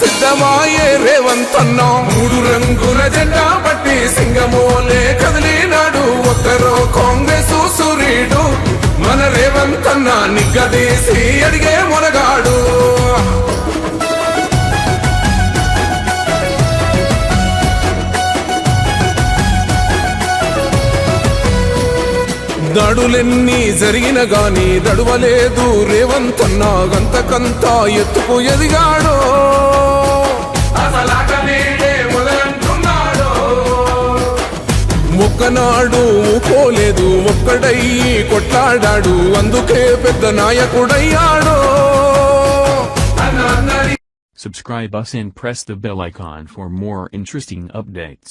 సిద్ధమాయే రేవంతన్నో. మూడు రంగుల జెండా పట్టి సింగమోలే కదిలినాడు. ఒక్కరో కాంగ్రెస్ సూర్యుడు మన రేవంతన్న నిగ్గదీసి అడిగే మునగాడు. దడులెన్ని జరిగిన గాని దడువలేదు రేవంతన్నా. గంతకంతా గంతకంత ఎత్తుకు ఎదిగాడు. ఒక్కనాడు పోలేదు ఒక్కడయ్యి కొట్లాడాడు అందుకే పెద్ద నాయకుడయ్యాడు అన్న అన్నది Subscribe us and press the bell icon for more interesting updates.